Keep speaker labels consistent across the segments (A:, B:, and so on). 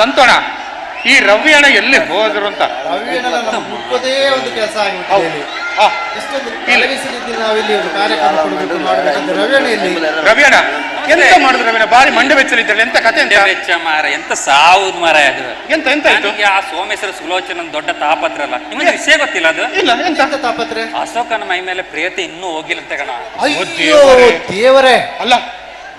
A: ಸಂತೋಣ. ಈ ರವಿ ಅಣ್ಣ ಎಲ್ಲಿ ಹೋದ್ರು ಅಂತ.
B: ಒಂದು ಕೆಲಸ ಆಗಿಬಿಟ್ಟಿದೆ
A: ರವಿ ಅಣ್ಣ ಎಂತ ಮಾಡುದು ರವಿ ಬಾರಿ ಮಂಡೆ ಬೆಚ್ಚಲಿದ್ದಾರೆ ಎಂತ ಕತೆ ಅಂತ?
C: ಹೆಚ್ಚ ಮಾರ. ಎಂತ ಸಾವುದ್ ಮಾರ ಅದು?
A: ಎಂತ ಎಂತ ಆಯ್ತು?
C: ಆ ಸೋಮೇಶ್ವರ ಸುಲೋಚನ ದೊಡ್ಡ ತಾಪತ್ರ ಅಲ್ಲ. ನಿಮಗೆ ವಿಷಯ ಗೊತ್ತಿಲ್ಲ ಅದು?
A: ಇಲ್ಲ ಎಂತ?
B: ತಾಪತ್ರ?
C: ಅಶೋಕನ ಮೈ ಮೇಲೆ ಪ್ರೇತಿ ಇನ್ನೂ ಹೋಗಿಲ್ಲ ಅಂತ ಕಣ.
B: ಅಯ್ಯೋ
A: ದೇವರೇ.
B: ದೇವರೇ.
A: ಅಲ್ಲ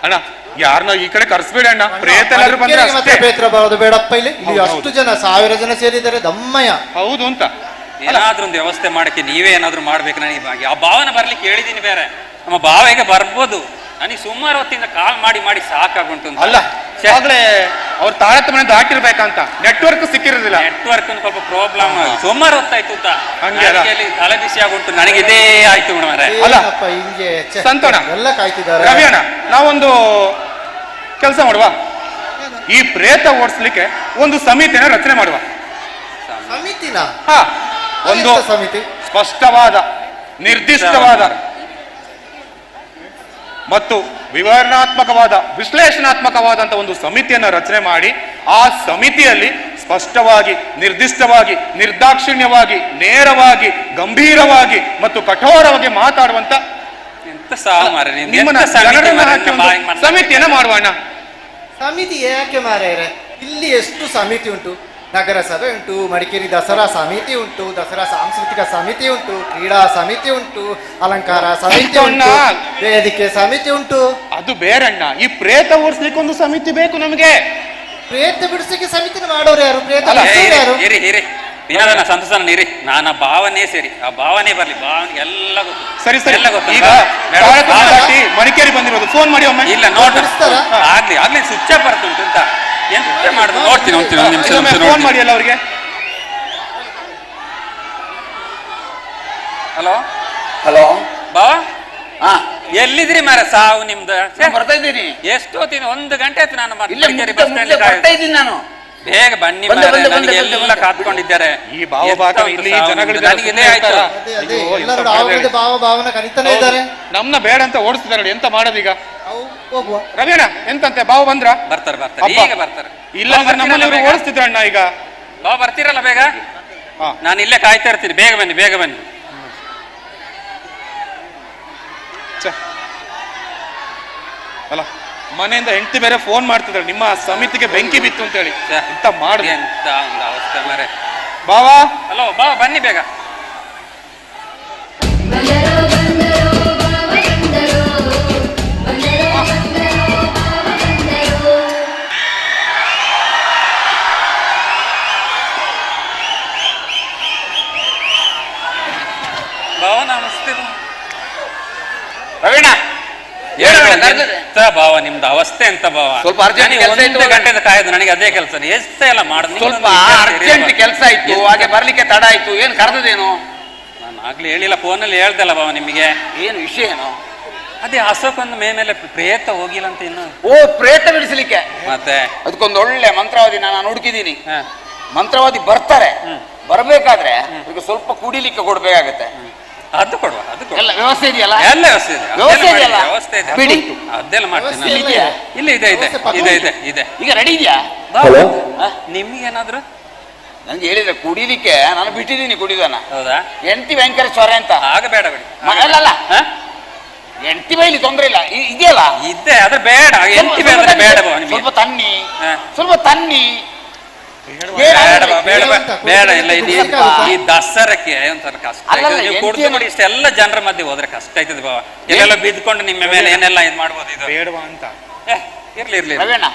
A: ಅಣ್ಣ ಯಾರನ್ನ ಈ ಕಡೆ ಕರ್ಸ್ಬೇಡ ಅಣ್ಣ. ಪ್ರೇತ ಎಲ್ಲಾದ್ರೂ ಬಂದ್ರೆ
B: ಮಡಿಕೇರಿಗೆ
A: ಅಷ್ಟೇ.
B: ಬೇತ್ರ ಬರೋದು ಬೇಡಪ್ಪ ಇಲ್ಲಿ. ಇಲ್ಲಿ
A: ಹೌದು,
B: ಅಷ್ಟು ಜನ ಸಾವಿರ ಜನ ಸೇರಿದ್ದಾರೆ ದಮ್ಮಯ್ಯ.
A: ಹೌದು ಅಂತ.
C: ಏನಾದ್ರೂ ಒಂದು ವ್ಯವಸ್ಥೆ ಮಾಡಕ್ಕೆ ನೀವೇ ಏನಾದ್ರೂ ಮಾಡ್ಬೇಕು ನನಗೆ ಬಾಗಿ ಆ ಭಾವನೆ ಬರ್ಲಿಕ್ಕೆ ಹೇಳಿದೀನಿ ಬೇರೆ. ನಮ್ಮ ಭಾವ ಈಗ ಬರ್ಬೋದು? ನನಗೆ ಸುಮಾರು ಹೊತ್ತಿಂದ ಕಾಲ್ ಮಾಡಿ ಮಾಡಿ ಸಾಕಾಗುಂಟು ಅಂತ.
A: ಅಲ್ಲ ಆಗ್ಲೇ ಅವ್ರ ತಾರತಮ್ಯ ದಾಟಿರ್ಬೇಕಂತ ನೆಟ್ವರ್ಕ್ ಸಿಕ್ಕಿರೋದಿಲ್ಲ.
C: ನೆಟ್ವರ್ಕ್ ಸ್ವಲ್ಪ ಪ್ರಾಬ್ಲಮ್ ಸುಮಾರು ಹೊತ್ತಾಯ್ತು ಅಂತ.
A: ಹಂಗೆ ಅಲ್ಲ?
C: ನನಗೆ ಅಲ್ಲಿ ತಲೆ ಬಿಸಿ ಆಗುಂಟು. ನನಗೆ ಇದೇ ಆಯ್ತು ಮೇಡಮ್
A: ಅಲ್ಲ.
B: ಏನಪ್ಪ ಹಿಂಗೆ ಛೆ,
A: ಸಂತೋಣ.
B: ಎಲ್ಲ ಕಾಯ್ತಿದ್ದಾರೆ.
A: ರವಿ ಅಣ್ಣ ನಾವೊಂದು ಕೆಲಸ ಮಾಡುವ? ಈ ಪ್ರೇತ ಓಡಿಸ್ಲಿಕ್ಕೆ ಒಂದು ಸಮಿತಿನ ರಚನೆ ಮಾಡುವ.
B: ಸಮಿತಿನ?
A: ಹಾ. ಒಂದು
B: ಸಮಿತಿ?
A: ಸ್ಪಷ್ಟವಾದ ನಿರ್ದಿಷ್ಟವಾದ ಮತ್ತು ವಿವರಣಾತ್ಮಕವಾದ ವಿಶ್ಲೇಷಣಾತ್ಮಕವಾದಂಥ ಒಂದು ಸಮಿತಿಯನ್ನು ರಚನೆ ಮಾಡಿ ಆ ಸಮಿತಿಯಲ್ಲಿ ಸ್ಪಷ್ಟವಾಗಿ ನಿರ್ದಿಷ್ಟವಾಗಿ ನಿರ್ದಾಕ್ಷಿಣ್ಯವಾಗಿ ನೇರವಾಗಿ ಗಂಭೀರವಾಗಿ ಮತ್ತು ಕಠೋರವಾಗಿ ಮಾತಾಡುವಂತ ಸಮಿತಿಯನ್ನ ಮಾಡುವ
B: ಸಮಿತಿ ಯಾಕೆ ಮಾರ ಇಲ್ಲಿ ಎಷ್ಟು ಸಮಿತಿ ಉಂಟು? ನಗರಸಭೆ ಉಂಟು ಮಡಿಕೇರಿ ದಸರಾ ಸಮಿತಿ ಉಂಟು ದಸರಾ ಸಾಂಸ್ಕೃತಿಕ ಸಮಿತಿ ಉಂಟು ಕ್ರೀಡಾ ಸಮಿತಿ ಉಂಟು ಅಲಂಕಾರ ಸಮಿತಿ ಉಂಟು. ವೇದಿಕೆ ಸಮಿತಿ ಉಂಟು.
A: ಅದು ಬೇರಣ್ಣ. ಈ ಪ್ರೇತ ಓಡಿಸ್ಲಿಕ್ಕೆ ಒಂದು ಸಮಿತಿ ಬೇಕು ನಮಗೆ.
B: ಪ್ರೇತ ಬಿಡಿಸಕ್ಕೆ ಸಮಿತಿ ಮಾಡೋರು ಯಾರು? ಪ್ರೇತ ಬಿಡಿಸೋರು ಯಾರು?
C: ಇರಿ ಸಂತಸನ ಇರಿ ನಾನು ಆ ಭಾವನೆ ಸೇರಿ. ಆ ಭಾವನೆ ಬರ್ಲಿ. ಭಾವನೆ ಎಲ್ಲ ಗೊತ್ತು.
A: ಸರಿ ಸರಿ.
C: ಎಲ್ಲ ಗೊತ್ತು
A: ಈಗ ಮಡಿಕೇರಿ ಬಂದಿರೋದು. ಫೋನ್ ಮಾಡಿ ಒಮ್ಮೆ.
C: ಇಲ್ಲ
B: ನೋಡ್ರಿ?
C: ಆಗ್ಲಿ ಆಗ್ಲಿ ಸ್ವಿಚ್ ಆಫ್ ಬರ್ತುಂಟು ಅಂತ. ನೋಡ್ತೀನಿ ನೋಡ್ತೀನಿ ಒಂದು ನಿಮಿಷ ನಿಮಿಷ
A: ಫೋನ್ ಮಾಡಿ ಅಲ್ಲ ಅವ್ರಿಗೆ?
C: ಹಲೋ?
D: ಹಲೋ?
C: ಬಾ.
D: ಹಾ.
C: ಎಲ್ಲಿದ್ರಿ ಮಾರ ಸಾವು ನಿಮ್ದು.
D: ಬರ್ತಾ ಇದ್ದೀನಿ.
C: ಎಷ್ಟೊತ್ತಿನ ಒಂದು ಗಂಟೆ ಆಯ್ತು ನಾನು ಮತ್ತೆ
D: ಇಲ್ಲೇ
C: ಮಡಿಕೇರಿ ಬಸ್ ಸ್ಟ್ಯಾಂಡ್
D: ಬರ್ತಾ ಇದ್ದೀನಿ ನಾನು.
C: ಬೇಗ ಬನ್ನಿ
D: ಬಂದೆ,
C: ಮಾರ್ರೆ,
D: ಬಂದೆ, ಬಂದೆ,
C: ನನಗೆ
D: ಬಂದೆ,
C: ಎಲ್ಲ
D: ಬಂದೆ.
C: ಕಾತ್ಕೊಂಡಿದ್ದಾರೆ
A: ಈ ಭಾವ
C: ಎಂತ
A: ಇಲ್ಲಿ
C: ಸಾವು.
A: ಜನಗಳಿದ್ದಾರೆ,
C: ನನಗೆ ಇದೇ
A: ಸುಮ್ನೆ
C: ಆಯ್ತು.
B: ಅದೇ ಅದೇ
A: ಅಯ್ಯೋ, ಎಂತ
B: ಎಲ್ಲರೂ
A: ಮಾಡ್ಬೇಡಿ.
B: ಆವಾಗಲೇ ಭಾವ ಭಾವನ ಕರೀತಾನೆ ಇದ್ದಾರೆ.
A: ನಮ್ನ ಬೇಡ ಅಂತ ಓಡಿಸ್ತಿದ್ದಾರೆ. ಎಂತ ಮಾಡೋದೀಗ?
B: ಈಗ ಹೋಗುವ.
A: ರವಿಯಣ್ಣ ಎಂತಂತೆ? ಬಾವು ಬಂದ್ರ?
C: ಬರ್ತಾರೆ ಬರ್ತಾರೆ.
A: ಅಬ್ಬಾ.
C: ಈಗ ಬರ್ತಾರೆ.
A: ಇಲ್ಲ
C: ಅಂದ್ರೆ ನಮ್ಮಲ್ಲಿ
A: ನಮ್ಮಲ್ಲಿ
C: ಓಡಿಸ್ತಿದ್ರು
A: ಅಣ್ಣ ಈಗ?
C: ಬಾ ಬರ್ತೀರಲ್ಲ ಬೇಗ?
A: ಹಾ.
C: ನಾನು ಇಲ್ಲೇ ಕಾಯ್ತಾ ಇರ್ತೀನಿ. ಬೇಗ ಬನ್ನಿ ಬೇಗ ಬನ್ನಿ.
A: ಛೆ. ಅಲ್ಲ. ಮನೆಯಿಂದ ಹೆಂಡತಿ ಬೇರೆ ಫೋನ್ ಮಾಡ್ತಿದ್ರು ನಿಮ್ಮ ಸಮಿತಿಗೆ ಬೆಂಕಿ ಬಿತ್ತು ಅಂತ ಹೇಳಿ. ಎಂತ ಮಾಡಿ
C: ಎಂತ ಒಂದು ಅವಸ್ಥೆ ಮಾರೆ
A: ಬಾವಾ?
C: ಹಲೋ ಬಾ ಬನ್ನಿ ಬೇಗ. ಭಾವ ನಿಮ್ದು ಅವಸ್ಥೆ ಅಂತ ಭಾವ.
D: ಸ್ವಲ್ಪ ಅರ್ಜೆಂಟ್
C: ಒಂದು. ಗಂಟೆದ ಕಾಯ್ದು ನನಗೆ ಅದೇ ಕೆಲಸ. ಎಷ್ಟೇ ಎಲ್ಲ ಮಾಡುದು
D: ಸ್ವಲ್ಪ ಅರ್ಜೆಂಟ್ ಕೆಲಸ ಇತ್ತು ಹಾಗೆ ಬರ್ಲಿಕ್ಕೆ ತಡ ಆಯ್ತು. ಏನ್ ಕರೆದೇನು
C: ನಾನು ಆಗ್ಲಿ ಹೇಳಿಲ್ಲ ಫೋನಲ್ಲಿ ಹೇಳ್ದಲ್ಲ ಭಾವ ನಿಮಗೆ.
D: ಏನು ವಿಷಯ ಏನು?
C: ಅದೇ ಅಶೋಕನ ಮೇ ಮೇಲೆ ಪ್ರೇತ ಹೋಗಿಲ್ಲ ಅಂತ ಇನ್ನು.
D: ಓ ಪ್ರೇತ ಬಿಡಿಸ್ಲಿಕ್ಕೆ.
C: ಮತ್ತೆ?
D: ಅದಕ್ಕೊಂದು ಒಳ್ಳೆ ಮಂತ್ರವಾದಿ ನಾನು ಹುಡುಕಿದ್ದೀನಿ. ಮಂತ್ರವಾದಿ ಬರ್ತಾರೆ. ಬರಬೇಕಾದ್ರೆ ಸ್ವಲ್ಪ ಕುಡಿಲಿಕ್ಕೆ ಕೊಡ್ಬೇಕಾಗತ್ತೆ.
C: ಅದು ಕೊಡುವ ಅದು ಕೊಡುವ.
D: ಎಲ್ಲ ವ್ಯವಸ್ಥೆ ಇದೆಯಲ್ಲ?
C: ಎಲ್ಲ ವ್ಯವಸ್ಥೆ ಇದೆ.
D: ವ್ಯವಸ್ಥೆ
C: ಅದೆಲ್ಲ
D: ಇದೆಯಲ್ಲ?
C: ಮಾಡಿ, ವ್ಯವಸ್ಥೆ ಇದೆ.
D: ಬಿಡಿ.
C: ಅದೆಲ್ಲ ಮಾಡ್ತೀನಿ.
B: ವ್ಯವಸ್ಥೆ
C: ನಾನು.
D: ಇದೆಯಾ?
C: ಇಲ್ಲ ಇದೆ ಇದೆ
B: ವ್ಯವಸ್ಥೆ
C: ಇದೆ ಇದೆ ಇದೆ.
D: ಈಗ ರೆಡಿ ಇದೆಯಾ?
C: ನಿಮ್ಗೆ ಏನಾದ್ರು
D: ನಂಗೆ ಹೇಳಿದ್ರೆ ಕುಡಿಲಿಕ್ಕೆ ನಾನು ಬಿಟ್ಟಿದ್ದೀನಿ ಕುಡಿದನ
C: ಹೌದಾ?
D: ಎಂಟಿ ಭಯಂಕರ ಸ್ವರ ಅಂತ.
C: ಆಗ ಬೇಡ ಬಿಡಿ.
D: ಮ- ಅಲ್ಲ, ಅಲ್ಲ.
C: ಹ?
D: ಎಂಟಿ ಬೈಲಿ ತೊಂದ್ರೆ ಇಲ್ಲ. ಇ- ಇದೆಯಲ್ಲ?
C: ಇದೆ ಅದ್ರ ಬೇಡ. ಎಂಟಿ
D: ಸ್ವಲ್ಪ
C: ಬೇಡ ಬೇಡ
D: ತನ್ನಿ, ಸ್ವಲ್ಪ ತನ್ನಿ
C: ಹ.
D: ಸ್ವಲ್ಪ ತನ್ನಿ.
C: ಬೇಡ ಇಲ್ಲ ಇದು ಈ ದಸರಕ್ಕೆ ಒಂಥರ ಕಷ್ಟ. ನೀವು ನೋಡಿ ಇಷ್ಟೆಲ್ಲ ಜನರ ಮಧ್ಯೆ ಹೋದ್ರೆ ಕಷ್ಟ ಆಯ್ತದ ಬಾವ. ಎಲ್ಲೆಲ್ಲ ಬಿದ್ಕೊಂಡು ನಿಮ್ಮ ಮೇಲೆ ಏನೆಲ್ಲ ಇದು ಮಾಡ್ಬೋದು ಇದು?
A: ಬೇಡವಾ ಅಂತ.
C: ಇರ್ಲಿ ಇರ್ಲಿ
D: ರವೇಣ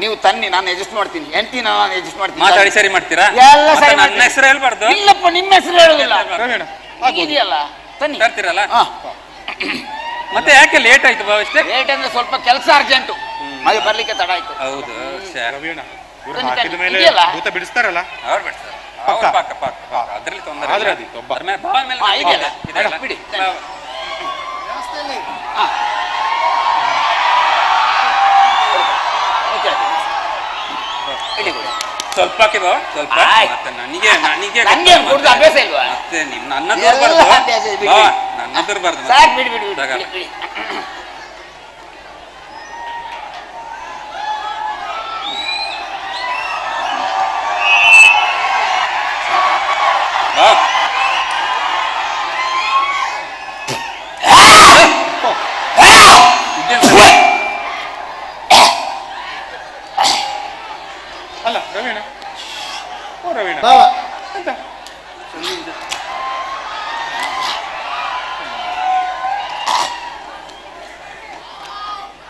D: ನೀವು ತನ್ನಿ ನಾನು ಅಡ್ಜಸ್ಟ್ ಮಾಡ್ತೀನಿ. ಎಂಟಿ ನಾನು ಅಡ್ಜಸ್ಟ್ ಮಾಡ್ತೀನಿ.
C: ಮಾತಾಡಿ ಸರಿ ಮಾಡ್ತೀರಾ?
D: ಎಲ್ಲ
C: ಮತ್ತೆ
D: ಸರಿ
C: ನನ್ನ ಹೆಸರು ಹೇಳ್ಬಾರ್ದು?
D: ಇಲ್ಲಪ್ಪ ನಿಮ್ಮ ಹೆಸರು ಹೇಳೋದಿಲ್ಲ. ರವೇಣ ಇದೆಯಲ್ಲ ತನ್ನಿ.
C: ತರ್ತೀರಲ್ಲ? ಮತ್ತೆ ಯಾಕೆ ಲೇಟ್ ಆಯ್ತು ಬಾವ ಇಷ್ಟೇ?
D: ಲೇಟ್ ಅಂದ್ರೆ ಸ್ವಲ್ಪ ಕೆಲಸ ಅರ್ಜೆಂಟು ಹಾಗೆ ಬರ್ಲಿಕ್ಕೆ ತಡ ಆಯ್ತು.
C: ಹೌದು ಶ್ಯಾ.
A: ಇವ್ರು ಹಾಕಿದ ಮೇಲೆ
D: ಇದೆಯಲ್ಲ?
A: ಭೂತ ಬಿಡಿಸ್ತಾರಲ್ಲ
C: ಅವ್ರು ಬಿಡ್ತಾರೆ
A: ಪಕ್ಕ.
C: ಅವ್ರು ಪಕ್ಕ ಪಕ್ಕ ಪಕ್ಕ. ಅದ್ರಲ್ಲಿ ತೊಂದರೆ
A: ಆದ್ರೆ
C: ಇಲ್ಲ.
A: ಅದು ಒಬ್ಬ.
C: ಅದ್ರ ಮೇಲೆ ಭಾವನ ಮೇಲೆ
D: ಹಾ, ಇದೆಯಲ್ಲ? ಬಿಡಿ. ಓಕೆ ಇಡಿ ಕೊಡಿ.
C: ಸ್ವಲ್ಪ ಹಾಕಿ ಬಾವ ಸ್ವಲ್ಪ
D: ಆಯ್ತು.
C: ಮತ್ತೆ ನನಗೆ ನನಗೆ
D: ನಂಗೆ
C: ಗೊತ್ತು
D: ಕುಡ್ದು
C: ಮತ್ತೆ.
D: ಅಭ್ಯಾಸ ಇಲ್ವಾ?
C: ಮತ್ತೆ ನಿಮ್ ನನ್ನ
D: ಎಲ್ಲ ಅಭ್ಯಾಸ ಇದೆ, ಬಿಡಿ,
C: ನನ್ನ
D: ಸಾಕು ಬಿಡಿ ಬಿಡಿ. ಬಿಡಿ ಬಿಡಿ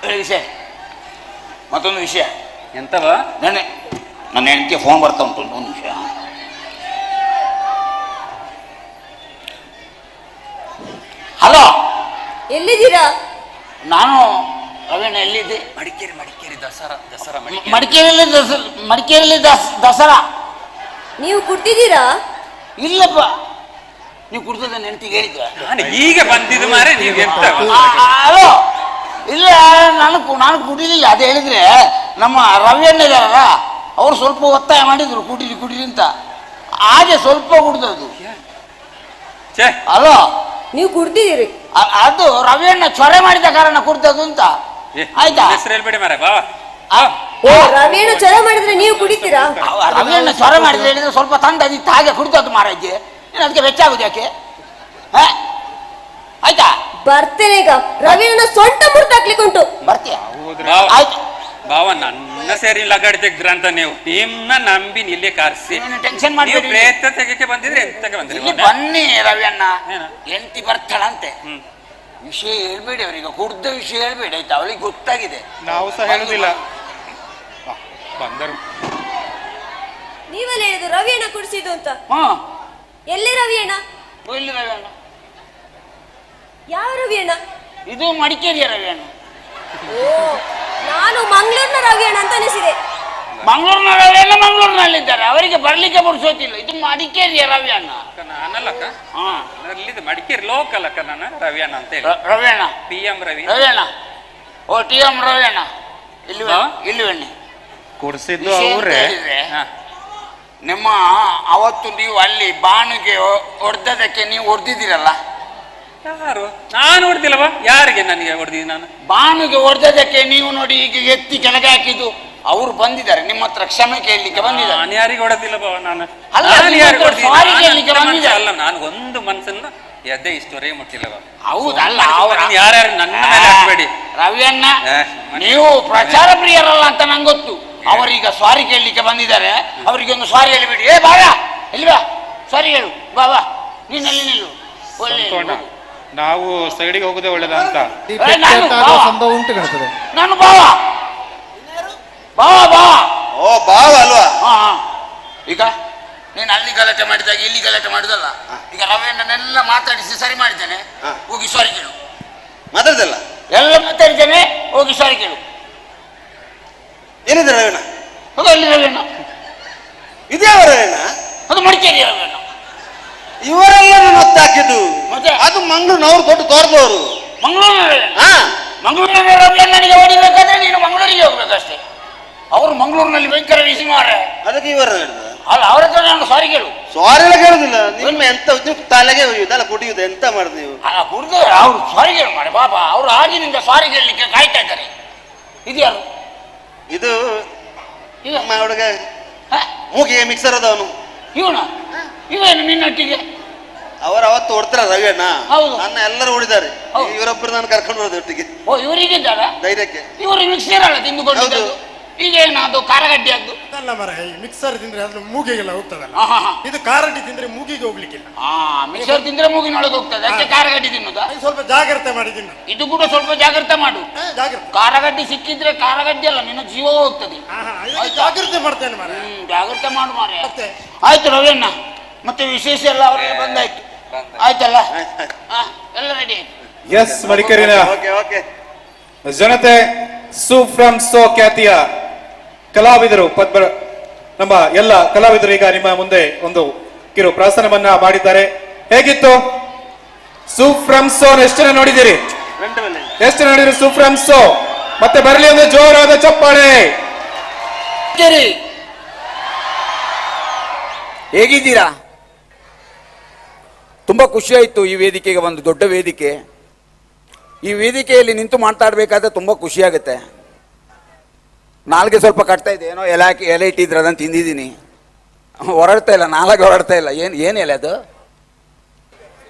D: ಹೇಳಿ ವಿಷಯ ಮತ್ತೊಂದು ವಿಷಯ.
C: ಎಂತವ?
D: ನೆನೆ ನನ್ನ ಹೆಂಡತಿ ಫೋನ್ ಬರ್ತಾ ಉಂಟು ಒಂದು ವಿಷಯ. ಹಲೋ
E: ಎಲ್ಲಿದ್ದೀರಾ?
D: ನಾನು ರವೀಣ ಎಲ್ಲಿದ್ದೆ?
C: ಮಡಿಕೇರಿ ಮಡಿಕೇರಿ ದಸರಾ ದಸರಾ ಮಡಿಕೇರಿ.
D: ಮಡಿಕೇರಿಯಲ್ಲಿ ದಸರಾ ಮಡಿಕೇರಿಯಲ್ಲಿ ದಸ ದಸರಾ.
E: ನೀವು ಕುಡ್ತಿದ್ದೀರಾ
D: ಇಲ್ಲಪ್ಪ. ನೀವು ಕುಡ್ತದ ನೆನಪಿಗೆ ಹೇಳಿದ್ದೆ
C: ನಾನು ಈಗ ಬಂದಿದ್ದು ಮಾರೆ ನೀವು ಎಂತ
D: ಹಲೋ? ಇಲ್ಲ ನಾನು ನಾನು ಕುಡಿಲಿಲ್ಲ ಅದು ಹೇಳಿದ್ರೆ ನಮ್ಮ ರವಿಯಣ್ಣ ಇದಾರಲ್ಲ ಅವ್ರು ಸ್ವಲ್ಪ ಒತ್ತಾಯ ಮಾಡಿದ್ರು ಕುಡೀರಿ ಕುಡೀರಿ ಅಂತ. ಹಾಗೆ ಸ್ವಲ್ಪ ಕುಡ್ದದ್ದು.
C: ಛೇ.
D: ಅಲೋ?
E: ನೀವು ಕುಡ್ದಿದ್ದೀರಿ.
D: ಅ- ಅದು ರವಿಯಣ್ಣ ಚೊರೆ ಮಾಡಿದ ಕಾರಣ ಕುಡ್ದದು ಅಂತ. ಆಯ್ತಾ?
C: ಹೆಸರು ಹೇಳ್ಬೇಡಿ ಮಾರ ಬಾ
D: ಆ-
E: ಓ ರವಿಯನ್ನು ಚರ ಮಾಡಿದ್ರೆ ನೀವು ಕುಡಿತೀರಾ
D: ಅವ- ರವಿಯಣ್ಣ ಚೊರೆ ಮಾಡಿದ್ರೆ ಹೇಳಿದ್ರೆ ಸ್ವಲ್ಪ ತಂದ ಅದಿತ್ತು ಹಾಗೆ ಕುಡ್ದದ್ದು ಮಾರಾಜ್ಯ ಏನು ಅದಕ್ಕೆ ವೆಚ್ಚ ಆಗುದು ಯಾಕೆ? ಹ? ಆಯ್ತಾ?
E: ಬರ್ತೇನೆ ಈಗ. ರವಿಯನ್ನ ಸೊಂಟ ಮುರ್ದಾಕ್ಲಿಕ್ಕೆ ಉಂಟು.
D: ಬರ್ತೀಯ?
C: ಬಾವ
D: ಆಯ್ತು.
C: ಬಾವ ನನ್ನ ಸೇರಿ ಲಗಾಡಿ ತೆಗ್ದ್ರಂತ ನೀವು? ನಿಮ್ನ ನಂಬಿ ಇಲ್ಲಿ ಕಾರ್ಸಿ.
D: ನೀನು ಟೆನ್ಷನ್
C: ನೀವು
D: ಮಾಡಬೇಡಿ
C: ಪ್ರೇತ ತೆಗಕ್ಕೆ ಬಂದಿದ್ರೆ ಎಂತಕ್ಕೆ ಬಂದ್ರಿ.
D: ಇಲ್ಲಿ? ಬನ್ನಿ ರವಿಯಣ್ಣ.
C: ಏನು?
D: ಎಂಟಿ ಬರ್ತಾಳಂತೆ.
C: ಹ್ಮ್.
D: ವಿಷಯ ಹೇಳ್ಬೇಡಿ ಅವರಿಗೆ. ಕುಡ್ದ ವಿಷಯ ಹೇಳ್ಬೇಡಿ ಆಯ್ತಾ? ಅವಳಿಗೆ ಗೊತ್ತಾಗಿದೆ.
A: ನಾವು ಸಹ ಹೇಳುದಿಲ್ಲ. ಬಂದರು.
E: ನೀವಲ್ಲ ಹೇಳಿದ್ದು ರವಿಯಣ್ಣ ಕುಡಿಸಿದ್ದು ಅಂತ.
D: ಹಾ
E: ಎಲ್ಲಿ ರವಿಯಣ್ಣ?
D: ಇಲ್ಲಿ ರವಿಯಣ್ಣ.
E: ಯಾವ ರವಿಯಣ್ಣ?
D: ಇದು ಮಡಿಕೇರಿಯ ರವಿಯಣ್ಣ.
E: ಓ ನಾನು ಮಂಗಳೂರಿನ ರವಿಯಣ್ಣ ಅಂತ ಅನಿಸಿದೆ.
D: ಮಂಗಳೂರಿನ ರವಿಯಣ್ಣ ಮಂಗಳೂರಿನಲ್ಲಿದ್ದಾರೆ. ಅವರಿಗೆ ಬರ್ಲಿಕ್ಕೆ ಬರ್ಸೋತಿಲ್ಲ ಇದು ಮಡಿಕೇರಿಯ ರವಿಯಣ್ಣ.
C: ಅಕ್ಕ, ನಾನಲ್ಲಕ್ಕ
D: ಹಾ.
C: ಅಲ್ಲಿದ್ದು ಮಡಿಕೇರಿ ಲೋಕಲ್ ಅಕ್ಕ ನಾನು ರವಿಯಣ್ಣ ಅಂತ ಹೇಳಿ.
D: ರವಿಯಣ್ಣ.
C: P M Ravi.
D: ರವಿಯಣ್ಣ. O T M ರವಿಯಣ್ಣ. ಇಲ್ಲಿ ಬನ್ನಿ,
C: ಹಾ?
D: ಇಲ್ಲಿ ಬನ್ನಿ
A: ಕುಡಿಸಿದ್ದು ಅವ್ರೆ.
D: ನಿಮ್ಮ ಅವತ್ತು ನೀವು ಅಲ್ಲಿ ಬಾಣಿಗೆ ಹೊಡೆದದಕ್ಕೆ ನೀವು ಹೊಡೆದಿದ್ದೀರಲ್ಲ
C: ಯಾರು? ನಾನು ಹೊಡೆದಿಲ್ಲವ? ಯಾರಿಗೆ ನನಗೆ ಹೊಡೆದಿದ್ದು ನಾನು?
D: ಬಾನುಗೆ ಹೊಡೆದಕ್ಕೆ ನೀವು ನೋಡಿ ಈಗ ಎತ್ತಿ ಕೆಳಗೆ ಹಾಕಿದ್ದು ಅವ್ರು ಬಂದಿದ್ದಾರೆ. ನಿಮ್ಮ ಹತ್ರ ಕ್ಷಮೆ ಕೇಳಲಿಕ್ಕೆ ಬಂದಿದ್ದಾರೆ.
C: ನಾನು ಯಾರಿಗೆ ಹೊಡೆದಿಲ್ಲ ಬಾವ ನಾನು?
D: ಅಲ್ಲ,
C: ನಾನು
D: ನಿಮ್ಮ
C: ಯಾರಿಗೆ
D: ಹತ್ರ
C: ಹೊಡೆದಿಲ್ಲ
D: sorry
C: ನಾನು
D: ಕೇಳ್ಲಿಕ್ಕೆ
C: ಅಂತ ಮನುಷ್ಯ
D: ಬಂದಿದ್ದೆ.
C: ಅಲ್ಲ ನಾನು ಒಂದು ಮನಸ್ಸನ್ನ ಎದ್ದೆ ಇಷ್ಟುವರೆಗೆ ಮುಟ್ಟಿಲ್ಲ ಬಾವ
D: ಹೌದಲ್ಲ ಅವ್ರ
C: ಯಾರ್ಯಾರು ನನ್ನ ಮೇಲೆ ಹಾಕ್ಬೇಡಿ.
D: ರವಿಯಣ್ಣ
C: ಏ,
D: ನೀವು ಪ್ರಚಾರ ಪ್ರಿಯರಲ್ಲ ಅಂತ ನಂಗೆ ಗೊತ್ತು. ಅವರೀಗ ಸಾರಿ ಕೇಳಲಿಕ್ಕೆ ಬಂದಿದ್ದಾರೆ. ಅವರಿಗೆ ಒಂದು ಸಾರಿ ಹೇಳಿಬಿಡಿ. ಏ ಬಾಯ ಎಲ್ಲಿ ಬಾ ಸಾರಿ ಹೇಳು. ಬಾ ಬಾ. ನೀನಲ್ಲಿ ನಿಲ್ಲು. ಒಳ್ಳೆ
A: ಸಂತೋಣ ನಾವು ಸೈಡಿಗೆ ಹೋಗುದೇ ಒಳ್ಳೇದ ಅಂತ.
B: ಈ
D: ಏ,
B: ಪೆಟ್ಟು
D: ನಾನು
B: ಅಂತ ಬಾ.
D: ಬಾವ.
B: ಸಂಭವ ಉಂಟು ಕಾಣ್ತದೆ.
D: ನಾನು ಬಾವ. ಬಾವ ಬಾವ.
F: ಓ ಬಾವ ಅಲ್ವಾ?
D: ಹಾ ಹಾ. ಈಗ ನೀನು ಅಲ್ಲಿ ಗಲಾಟೆ ಮಾಡಿದಾಗ ಇಲ್ಲಿ ಗಲಾಟೆ ಮಾಡುದಲ್ಲ? ಈಗ ರವೆಯನ್ನೆಲ್ಲ ಮಾತಾಡಿಸಿ ಸರಿ ಮಾಡಿದ್ದೇನೆ.
F: ಹಾ.
D: ಹೋಗಿ ಸಾರಿ ಕೇಳು.
F: ಮಾತಾಡ್ದಲ್ಲ?
D: ಎಲ್ಲ ಮಾತಾಡಿದ್ದೇನೆ ಹೋಗಿ ಸಾರಿ ಕೇಳು.
F: ಏನಿದೆ ರವೀಣ
D: ಹೋಗ ಅಲ್ಲಿ
F: ಇದ್ಯಾವ ರವೀಣ
D: ಅದು ಮಡಿಕೇರಿ ರವಿಯಣ್ಣ
F: ಇವರೆಲ್ಲ ಒತ್ತಾಕಿದ್ದು
D: ಮತ್ತೆ?
F: ಅದು ಮಂಗಳೂರಿನವ್ರು ದೊಡ್ಡ ತೋರ್ದವರು
D: ಮಂಗಳೂರು
F: ಹಾ.
D: ಮಂಗಳೂರಿನ ನನಗೆ ಹೊಡಿಬೇಕಾದ್ರೆ ನೀನು ಮಂಗಳೂರಿಗೆ ಹೋಗ್ಬೇಕಷ್ಟೇ. ಅವರು ಮಂಗಳೂರಿನಲ್ಲಿ ಭಯಂಕರ ಬಿಸಿ ಮಾರೆ
F: ಅದಕ್ಕೆ ಇವರು
D: ಅಲ್ಲ ಅವ್ರ ಹತ್ರ ನಾನು ಸಾರಿ ಕೇಳು.
F: ಸಾರಿ ಎಲ್ಲ ಕೇಳುದಿಲ್ಲ. ನಿಮ್ಮ ಎಂತ ನೀವು ತಲೆಗೆ ಇದೆಲ್ಲ ಕುಡಿಯುದು ಎಂತ ಮಾಡುದು ನೀವು?
D: ಅಲ್ಲ ಕುಡ್ದು ಅವ್ರು ಸಾರಿ ಕೇಳು ಮಾರೆ ಪಾಪ ಅವರು ಆಗಿನಿಂದ ಸಾರಿ ಕೇಳಲಿಕ್ಕೆ ಕಾಯ್ತಾ ಇದ್ದಾರೆ. ಇದು ಯಾರು?
F: ಇದು ಹುಡುಗ. ಮೂಗಿಗೆ ಮಿಕ್ಸರ್ ಅದವನು
D: ಇವನ? ಇವೇನು ನಿನ್ನೊಟ್ಟಿಗೆ
F: ಅವರು ಅವತ್ತು ಹೊಡ್ತಾರ ರವಿಯಣ್ಣ
D: ಹೌದು.
F: ನನ್ನ ಎಲ್ಲರೂ ಓಡಿದ್ದಾರೆ
D: ಹೌದು.
F: ಇವರೊಬ್ಬರು ನಾನು ಕರ್ಕೊಂಡು ಹೋದ ಒಟ್ಟಿಗೆ.
D: ಓ ಇವರಿಗಿದ್ದಾರ?
F: ಧೈರ್ಯಕ್ಕೆ.
D: ಇವರು ಮಿಕ್ಸರ್ ಅಲ್ಲ ತಿಂದುಕೊಂಡಿದ್ದು ಈಗ ಏನು ಅದು ಕಾರಗಡ್ಡೆ ಅದು
G: ಅಲ್ಲ ಮರ ಈ ಮಿಕ್ಸರ್ ತಿಂದ್ರೆ ಅದು ಮೂಗಿಗೆಲ್ಲ ಹೋಗ್ತದಲ್ಲ. ಇದು ಕಾರಗಡ್ಡಿ ತಿಂದ್ರೆ ಮೂಗಿಗೆ ಹೋಗ್ಲಿಕ್ಕಿಲ್ಲ.
D: ಆ ಮಿಕ್ಸರ್ ತಿಂದ್ರೆ ಮೂಗಿನೊಳಗೆ ಹೋಗ್ತದೆ ಅದಕ್ಕೆ ಕಾರಗಡ್ಡಿ ತಿನ್ನುದಾ?
G: ಅದು ಸ್ವಲ್ಪ ಜಾಗ್ರತೆ ಮಾಡಿ ತಿನ್ನು.
D: ಇದು ಕೂಡ ಸ್ವಲ್ಪ ಜಾಗ್ರತೆ ಮಾಡು.
G: ಹಾ, ಜಾಗ್ರತೆ.
D: ಕಾರಗಡ್ಡೆ ಸಿಕ್ಕಿದ್ರೆ ಕಾರಗಡ್ಡಿ ಅಲ್ಲ ನಿನ್ನ ಜೀವ ಹೋಗ್ತದೆ.
G: ಇದಕ್ಕೆ ಜಾಗ್ರತೆ ಮಾಡ್ತೇನೆ ಮರ.
D: ಹ್ಮ್ ಜಾಗ್ರತೆ ಮಾಡು ಮಾರೆ.
G: ಮತ್ತೆ?
D: ಆಯ್ತು ರವಿಯಣ್ಣ ಮತ್ತೆ ವಿಶೇಷ ಎಲ್ಲ ಅವರಿಗೆ ಬಂದಾಯ್ತು. ಆಯ್ತಲ್ಲ? ಹಾ, ಎಲ್ಲ ರೆಡಿ ಆಯ್ತು.
H: ಎಸ್ ಮಡಿಕೇರಿನ
F: ಓಕೆ ಓಕೆ
H: ಜನತೆ ಸೂ ಫ್ರಮ್ ಸೋ ಖ್ಯಾತಿಯ ಕಲಾವಿದರು, ಪದ್ಮ, ನಮ್ಮ ಎಲ್ಲ ಕಲಾವಿದರು ಈಗ ನಿಮ್ಮ ಮುಂದೆ ಒಂದು ಕಿರು ಪ್ರಾಸನವನ್ನ ಮಾಡಿದ್ದಾರೆ. ಹೇಗಿತ್ತು? ಸುಫ್ರಮ್ ಸೋ ಎಷ್ಟು ಜನ
F: ಮೇಲೆ
H: ಎಷ್ಟು ನೋಡಿದ್ರಿ ಸೂ ಸೋ? ಮತ್ತೆ ಬರಲಿ ಒಂದು ಜೋರಾದ ಚಪ್ಪಾಳೆ.
I: ಹೇಗಿದ್ದೀರಾ? ಖುಷಿ ಖುಷಿಯಾಯಿತು ಈ ವೇದಿಕೆಗೆ ಒಂದು ದೊಡ್ಡ ವೇದಿಕೆ. ಈ ವೇದಿಕೆಯಲ್ಲಿ ನಿಂತು ಮಾತಾಡಬೇಕಾದ್ರೆ ಖುಷಿ ಖುಷಿಯಾಗುತ್ತೆ. ನಾಲ್ಗೆ ಸ್ವಲ್ಪ ಕಟ್ತಾ ಇದೆ ಏನೋ ಎಲೆ ಹಾಕಿ ಎಲೆ ಇಟ್ಟಿದ್ರೆ, ಅದನ್ನು ತಿಂದಿದ್ದೀನಿ. ಹೊರಡ್ತಾ ಇಲ್ಲ, ನಾಲ್ಗೆ ಹೊರಡ್ತಾ ಇಲ್ಲ. ಏನು ಏನು ಎಲೆ ಅದು?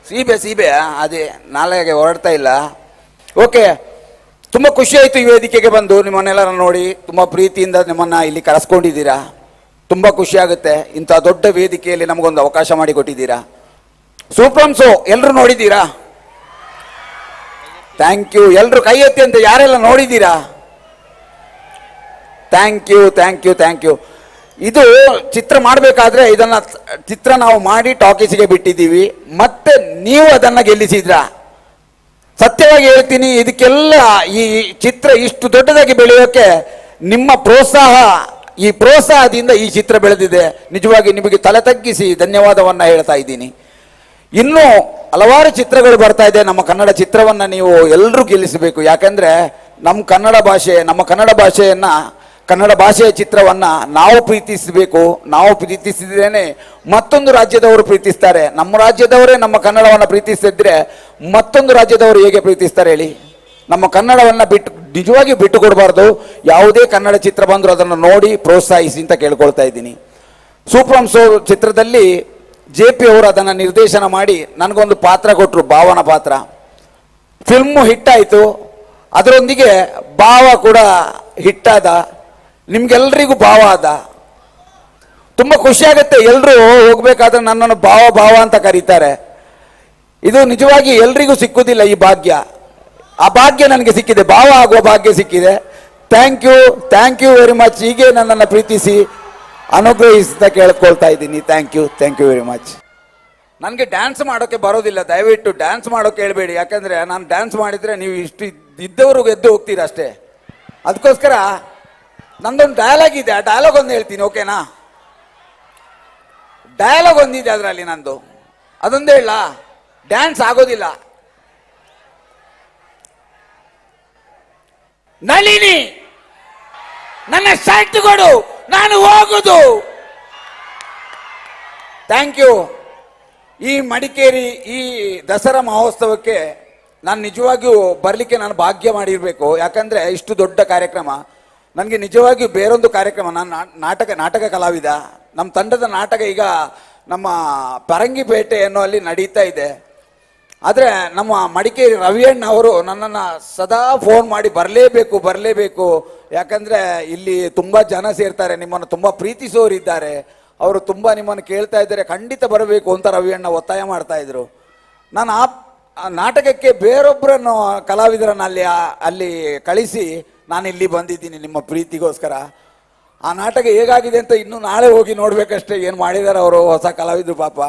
I: ಸೀಬೆ ಸೀಬೆ ಅದೇ. ನಾಲ್ಗೆ ಹೊರಡ್ತಾ ಇಲ್ಲ. ಓಕೆ. ತುಂಬ ಖುಷಿಯಾಯಿತು ಈ ವೇದಿಕೆಗೆ ಬಂದು. ನಿಮ್ಮನ್ನೆಲ್ಲ ನೋಡಿ, ತುಂಬ ಪ್ರೀತಿಯಿಂದ ನಿಮ್ಮನ್ನು ಇಲ್ಲಿ ಕರೆಸ್ಕೊಂಡಿದ್ದೀರಾ. ತುಂಬ ಖುಷಿಯಾಗುತ್ತೆ ಇಂಥ ದೊಡ್ಡ ವೇದಿಕೆಯಲ್ಲಿ ನಮಗೊಂದು ಅವಕಾಶ ಮಾಡಿಕೊಟ್ಟಿದ್ದೀರಾ ಸೂಪ್ರಮ್ಸು ಎಲ್ಲರೂ ನೋಡಿದ್ದೀರಾ? ಥ್ಯಾಂಕ್ ಯು ಎಲ್ಲರೂ ಕೈ ಎತ್ತಿ ಅಂತ ಯಾರೆಲ್ಲ ನೋಡಿದ್ದೀರಾ? Thank you thank you thank you ಇದು ಚಿತ್ರ ಮಾಡಬೇಕಾದ್ರೆ ಇದನ್ನ ಚಿತ್ರ ನಾವು ಮಾಡಿ ಟಾಕೀಸ್ಗೆ ಬಿಟ್ಟಿದ್ದೀವಿ. ಮತ್ತೆ ನೀವು ಅದನ್ನ ಗೆಲ್ಲಿಸಿದ್ರ? ಸತ್ಯವಾಗಿ ಹೇಳ್ತೀನಿ, ಇದಕ್ಕೆಲ್ಲ ಈ ಚಿತ್ರ ಇಷ್ಟು ದೊಡ್ಡದಾಗಿ ಬೆಳೆಯೋಕೆ ನಿಮ್ಮ ಪ್ರೋತ್ಸಾಹ, ಈ ಪ್ರೋತ್ಸಾಹದಿಂದ ಈ ಚಿತ್ರ ಬೆಳೆದಿದೆ. ನಿಜವಾಗಿ ನಿಮಗೆ ತಲೆ ತಗ್ಗಿಸಿ ಧನ್ಯವಾದವನ್ನ ಹೇಳ್ತಾ ಇದ್ದೀನಿ. ಇನ್ನೂ ಹಲವಾರು ಚಿತ್ರಗಳು ಬರ್ತಾ ಇದೆ. ನಮ್ಮ ಕನ್ನಡ ಚಿತ್ರವನ್ನ ನೀವು ಎಲ್ಲರೂ ಗೆಲ್ಲಿಸಬೇಕು. ಯಾಕಂದ್ರೆ ನಮ್ಮ ಕನ್ನಡ ಭಾಷೆ, ನಮ್ಮ ಕನ್ನಡ ಭಾಷೆಯನ್ನ ಕನ್ನಡ ಭಾಷೆಯ ಚಿತ್ರವನ್ನ ನಾವು ಪ್ರೀತಿಸಬೇಕು, ನಾವು ಪ್ರೀತಿಸಿದ್ರೇನೆ ಮತ್ತೊಂದು ರಾಜ್ಯದವರು ಪ್ರೀತಿಸ್ತಾರೆ. ನಮ್ಮ ರಾಜ್ಯದವರೇ ನಮ್ಮ ಕನ್ನಡವನ್ನ ಪ್ರೀತಿಸಿದ್ರೆ ಮತ್ತೊಂದು ರಾಜ್ಯದವರು ಹೇಗೆ ಪ್ರೀತಿಸ್ತಾರೆ ಹೇಳಿ? ನಮ್ಮ ಕನ್ನಡವನ್ನ ಬಿಟ್ಟು, ನಿಜವಾಗಿ ಬಿಟ್ಟು ಕೊಡಬಾರ್ದು. ಯಾವುದೇ ಕನ್ನಡ ಚಿತ್ರ ಬಂದರೂ ಅದನ್ನು ನೋಡಿ ಪ್ರೋತ್ಸಾಹಿಸಿ ಅಂತ ಕೇಳ್ಕೊಳ್ತಾ ಇದ್ದೀನಿ. ಸೂಪ್ರಮ್ ಸೋ ಚಿತ್ರದಲ್ಲಿ ಜೆ ಪಿ ಅವರು ಅದನ್ನು ನಿರ್ದೇಶನ ಮಾಡಿ ನನಗೊಂದು ಪಾತ್ರ ಕೊಟ್ಟರು ಭಾವನ ಪಾತ್ರ. ಫಿಲ್ಮು ಹಿಟ್ಟಾಯಿತು ಅದರೊಂದಿಗೆ ಭಾವ ಕೂಡ ಹಿಟ್ಟಾದ ನಿಮ್ಗೆಲ್ರಿಗೂ ಭಾವ ಅದ. ತುಂಬ ಖುಷಿ ಆಗುತ್ತೆ ಎಲ್ಲರೂ ಹೋಗ್ಬೇಕಾದ್ರೆ ನನ್ನನ್ನು ಭಾವ ಭಾವ ಅಂತ ಕರೀತಾರೆ. ಇದು ನಿಜವಾಗಿ ಎಲ್ರಿಗೂ ಸಿಕ್ಕುದಿಲ್ಲ ಈ ಭಾಗ್ಯ. ಆ ಭಾಗ್ಯ ನನಗೆ ಸಿಕ್ಕಿದೆ, ಭಾವ ಆಗುವ ಭಾಗ್ಯ ಸಿಕ್ಕಿದೆ. Thank you thank you very much ಹೀಗೆ ನನ್ನನ್ನು ಪ್ರೀತಿಸಿ ಅನುಗ್ರಹಿಸಿದ ಕೇಳ್ಕೊಳ್ತಾ ಇದ್ದೀನಿ. Thank you thank you very much ನನಗೆ ಡ್ಯಾನ್ಸ್ ಮಾಡೋಕ್ಕೆ ಬರೋದಿಲ್ಲ, ದಯವಿಟ್ಟು ಡ್ಯಾನ್ಸ್ ಮಾಡೋಕೆ ಹೇಳಬೇಡಿ. ಯಾಕಂದರೆ ನಾನು ಡ್ಯಾನ್ಸ್ ಮಾಡಿದರೆ ನೀವು ಇಷ್ಟು ಇದ್- ಇದ್ದವರು ಗೆದ್ದು ಹೋಗ್ತೀರ ಅಷ್ಟೇ ಅದಕ್ಕೋಸ್ಕರ ನಂದೊಂದು ಡಯಲಾಗ್ ಇದೆ, ಆ ಡಯಲಾಗ್ ಒಂದು ಹೇಳ್ತೀನಿ ಓಕೆನಾ ಡಯಲಾಗ್ ಒಂದಿದೆ ಅದರಲ್ಲಿ ನಂದು. ಅದೊಂದು ಹೇಳ ಡ್ಯಾನ್ಸ್ ಆಗೋದಿಲ್ಲ. ನಳಿನಿ, ನನ್ನ ಶರ್ಟ್ ಕೊಡು, ನಾನು ಹೋಗುದು. ಥ್ಯಾಂಕ್ ಯು ಈ ಮಡಿಕೇರಿ, ಈ ದಸರಾ ಮಹೋತ್ಸವಕ್ಕೆ ನಾನು ನಿಜವಾಗಿಯೂ ಬರಲಿಕ್ಕೆ ನಾನು ಭಾಗ್ಯ ಮಾಡಿರಬೇಕು. ಯಾಕಂದ್ರೆ ಇಷ್ಟು ದೊಡ್ಡ ಕಾರ್ಯಕ್ರಮ. ನನಗೆ ನಿಜವಾಗಿಯೂ ಬೇರೊಂದು ಕಾರ್ಯಕ್ರಮ, ನಾನು ನಾಟಕ ನಾಟಕ ಕಲಾವಿದ. ನಮ್ಮ ತಂಡದ ನಾಟಕ ಈಗ ನಮ್ಮ ಪರಂಗಿಪೇಟೆ ಎನ್ನುವಲ್ಲಿ ನಡೀತಾ ಇದೆ. ಆದರೆ ನಮ್ಮ ಮಡಿಕೇರಿ ರವಿಯಣ್ಣ ಅವರು ನನ್ನನ್ನು ಸದಾ ಫೋನ್ ಮಾಡಿ ಬರಲೇಬೇಕು ಬರಲೇಬೇಕು. ಯಾಕಂದರೆ ಇಲ್ಲಿ ತುಂಬ ಜನ ಸೇರ್ತಾರೆ, ನಿಮ್ಮನ್ನು ತುಂಬ ಪ್ರೀತಿಸೋರಿದ್ದಾರೆ. ಅವರು ತುಂಬ ನಿಮ್ಮನ್ನು ಕೇಳ್ತಾ ಇದ್ದಾರೆ, ಖಂಡಿತ ಬರಬೇಕು ಅಂತ ರವಿಯಣ್ಣ ಒತ್ತಾಯ ಮಾಡ್ತಾಯಿದ್ರು ನಾನು ಆ ನಾಟಕಕ್ಕೆ ಬೇರೊಬ್ಬರನ್ನು ಕಲಾವಿದರನ್ನು ಅಲ್ಲಿ ಅಲ್ಲಿ ಕಳಿಸಿ ನಾನು ಇಲ್ಲಿ ಬಂದಿದ್ದೀನಿ ನಿಮ್ಮ ಪ್ರೀತಿಗೋಸ್ಕರ. ಆ ನಾಟಕ ಹೇಗಾಗಿದೆ ಅಂತ ಇನ್ನೂ ನಾಳೆ ಹೋಗಿ ನೋಡ್ಬೇಕಷ್ಟೇ ಏನು ಮಾಡಿದ್ದಾರೆ ಅವರು ಹೊಸ ಕಲಾವಿದರು ಪಾಪ.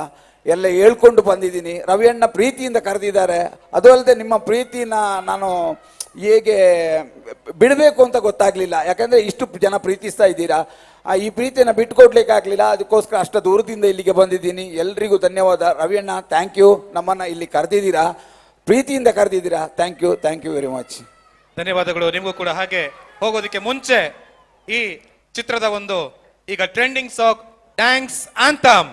I: ಎಲ್ಲ ಹೇಳ್ಕೊಂಡು ಬಂದಿದ್ದೀನಿ. ರವಿಯಣ್ಣ ಪ್ರೀತಿಯಿಂದ ಕರೆದಿದ್ದಾರೆ. ಅದು ಅಲ್ಲದೆ ನಿಮ್ಮ ಪ್ರೀತಿನ ನಾನು ಹೇಗೆ ಬಿಡಬೇಕು ಅಂತ ಗೊತ್ತಾಗಲಿಲ್ಲ. ಯಾಕಂದರೆ ಇಷ್ಟು ಜನ ಪ್ರೀತಿಸ್ತಾ ಇದ್ದೀರಾ. ಈ ಪ್ರೀತಿಯನ್ನು ಬಿಟ್ಕೊಡ್ಲಿಕ್ಕೆ ಆಗ್ಲಿಲ್ಲ. ಅದಕ್ಕೋಸ್ಕರ ಅಷ್ಟು ದೂರದಿಂದ ಇಲ್ಲಿಗೆ ಬಂದಿದ್ದೀನಿ. ಎಲ್ರಿಗೂ ಧನ್ಯವಾದ. ರವಿಯಣ್ಣ ಥ್ಯಾಂಕ್ ಯು ನಮ್ಮನ್ನು ಇಲ್ಲಿ ಕರೆದಿದ್ದೀರಾ? ಪ್ರೀತಿಯಿಂದ ಕರೆದಿದ್ದೀರಾ? Thank you thank you very much
H: ಧನ್ಯವಾದಗಳು. ನಿಮಗೂ ಕೂಡ ಹಾಗೆ ಹೋಗೋದಕ್ಕೆ ಮುಂಚೆ ಈ ಚಿತ್ರದ ಒಂದು ಈಗ ಟ್ರೆಂಡಿಂಗ್ ಸಾಕ್ ಟ್ಯಾಂಕ್ಸ್ ಆಂಥಮ್